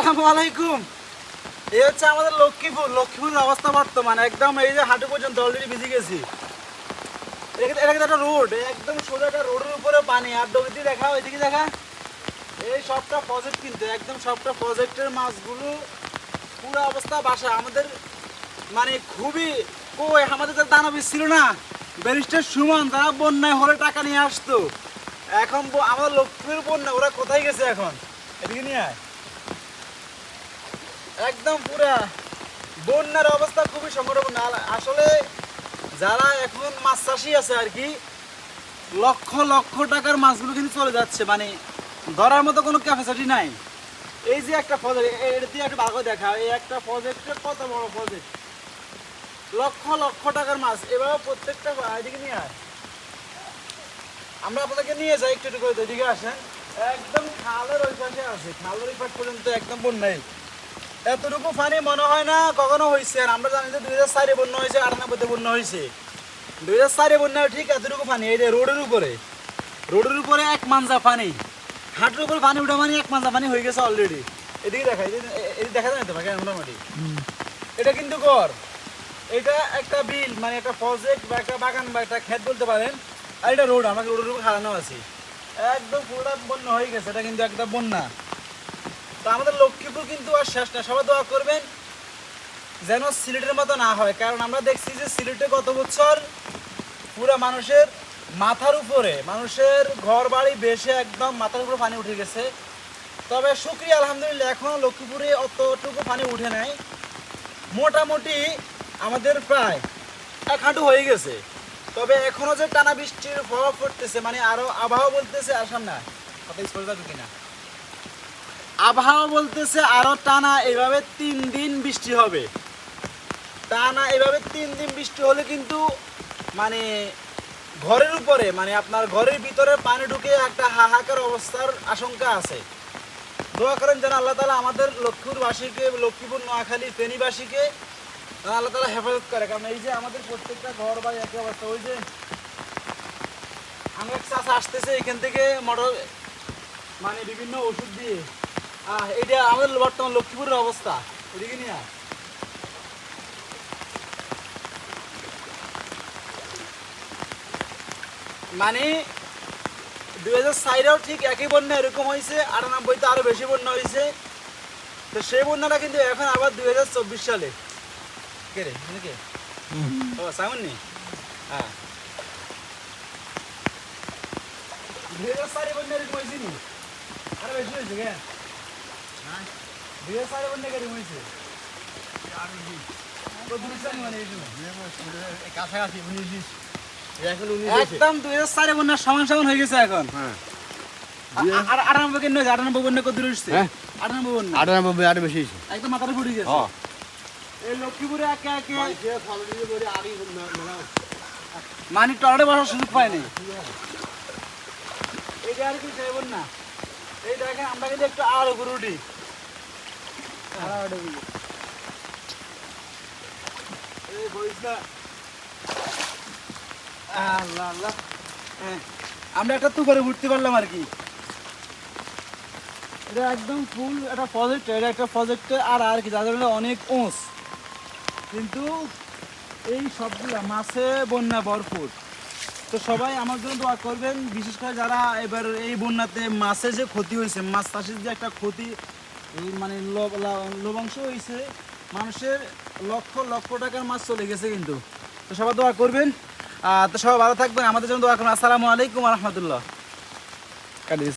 আসসালামু আলাইকুম। এই হচ্ছে আমাদের লক্ষ্মীপুর। লক্ষ্মীপুরের অবস্থা বর্তমানে। একদম এই যে হাঁটু পর্যন্ত অলরেডি ভিজে গেছি। এটা কিন্তু একটা রোড একদম সোজা একটা রোডের উপরে পানি। আর ডগিতে দেখা, ওইদিকে দেখা। এই সবটা প্রজেক্ট কিন্তু। একদম সবটা প্রজেক্টের মাছগুলো পুরো অবস্থা বাসা। আমাদের মানে খুবই কই, আমাদের তো দানবীর ছিল না। ব্যারিস্টার সুমন তারা বন্যায় হলে টাকা নিয়ে আসতো। এখন আমাদের লক্ষ্মীর বন্যা, ওরা কোথায় গেছে এখন? এদিকে নিয়ে আয়। একদম পুরা। বন্যার অবস্থা খুবই সংকটপূর্ণ আসলে যারা এখন মাছ চাষি আছে আর কি, লক্ষ লক্ষ টাকার মাছগুলো কিন্তু চলে যাচ্ছে। মানে ধরার মতো কোনো ক্যাপাসিটি নাই। এই যে একটা প্রজেক্ট এটা দিয়ে একটু দেখা। এই একটা প্রজেক্টে কত বড় প্রজেক্ট লক্ষ লক্ষ টাকার মাছ। এভাবে প্রত্যেকটা এদিকে নিয়ে আয়। আমরা আপনাদেরকে নিয়ে যাই, একটু একটু করে। এদিকে আসেন। একদম খালের ওই পাশে আছে। খালের ওই পাশ পর্যন্ত একদম বন্যাই এতটুকু পানি মনে হয় না, কখনো হয়েছে আর আমরা জানি যে দুই হাজার চারে বন্যা হয়েছে, আটানব্বইতে বন্যা হয়েছে। দুই হাজার চারে বন্যা ঠিক এতটুকু পানি এই যে রোডের উপরে রোডের উপরে এক মাঞ্জা পানি হাঁটুর উপরে পানি উঠা মানে এক মাঞ্জা পানি হয়ে গেছে অলরেডি এদিকে দেখা এদিকে দেখা যায় তো ভাই মোটামুটি? এটা কিন্তু কর এটা একটা বিল মানে একটা প্রজেক্ট বা একটা বাগান বা একটা ক্ষেত বলতে পারেন। আর এটা রোড আমাকে রোডের উপর খাড়ানো আছে। একদম পুরোটা বন্যা হয়ে গেছে, এটা কিন্তু একটা বন্যা। তো আমাদের লক্ষ্মীপুর কিন্তু আর শেষ না। সবাই দোয়া করবেন যেন সিলেটের মতো না হয়, কারণ আমরা দেখছি যে সিলেটে গত বছর পুরো মানুষের মাথার উপরে, মানুষের ঘর বাড়ি বেসে একদম মাথার উপরে পানি উঠে গেছে। তবে শুক্রিয়া, আলহামদুলিল্লাহ এখনও লক্ষ্মীপুরে অতটুকু পানি উঠে নাই। মোটামুটি আমাদের প্রায় এক হাঁটু হয়ে গেছে। তবে এখনও যে টানা বৃষ্টির প্রভাব পড়তেছে মানে আরও আবহাওয়া বলতেছে আসাম না। কথা স্পষ্ট কিনা আবহাওয়া বলতেছে আরও টানা এভাবে তিন দিন বৃষ্টি হবে। টানা এভাবে তিন দিন বৃষ্টি হলে কিন্তু মানে ঘরের উপরে মানে আপনার ঘরের ভিতরে পানি ঢুকে একটা হাহাকার অবস্থার আশঙ্কা আছে। দোয়া করেন যেন আল্লাহ তালা আমাদের লক্ষ্মীপুরবাসীকে লক্ষ্মীপুর, নোয়াখালী ফেনীবাসীকে আল্লাহ তালা হেফাজত করে। কারণ এই যে আমাদের প্রত্যেকটা ঘর বা একই অবস্থা। ওই যে আমার চাষা আসতেছে এখান থেকে মোটর মানে বিভিন্ন ওষুধ দিয়ে। এটা আমাদের বর্তমান লক্ষ্মীপুরের অবস্থা। ওদিকে নিয়ে মানে দুই হাজার চারেও ঠিক একই বন্যা এরকম হয়েছে আটানব্বইতে আরও বেশি বন্যা হয়েছে। তো সেই বন্যাটা কিন্তু এখন আবার দুই হাজার চব্বিশ সালে। কে রে? কে? ও সামন হ্যাঁ। দুই হাজার চারে বন্যা এরকম হয়েছে নি? আরও বেশি হয়েছে কেন হয়েছে কত মানে এই জন্য? কাছাকাছি উনিশ এখন উনিশ একদম দুই হাজার চারে বন্যার সমান সমান হয়ে গেছে এখন। হ্যাঁ। আর আটানব্বই কেন হয়েছে আটানব্বই বন্যা কত উঠছে? হ্যাঁ। আটানব্বই বন্যা আটানব্বই আরও বেশি একদম মাথাটা ফুটে গেছে। হ্যাঁ। এই লক্ষ্মীপুরে একে একে মানে টয়লেটে বসার সুযোগ পায়নি। এইটা আর কি চাইবেন না? দেখেন আমরা একটু আল্লাহ হ্যাঁ, আমরা একটা উঠতে পারলাম আর কি। এটা একদম ফুল একটা প্রজেক্ট এটা একটা প্রজেক্টে আর আর কি যাদের অনেক ওঁস। কিন্তু এই সবগুলা মাছে বন্যা ভরপুর। তো সবাই আমার জন্য দোয়া করবেন, বিশেষ করে যারা এবার এই বন্যাতে মাছের যে ক্ষতি হয়েছে, মাছ চাষের যে একটা ক্ষতি মানে লবংশ হয়েছে, মানুষের লক্ষ লক্ষ টাকার মাছ চলে গেছে কিন্তু। তো সবাই দোয়া করবেন। তো সবাই ভালো থাকবেন। আমাদের জন্য দোয়া করবেন আসসালামু আলাইকুম দিচ্ছি।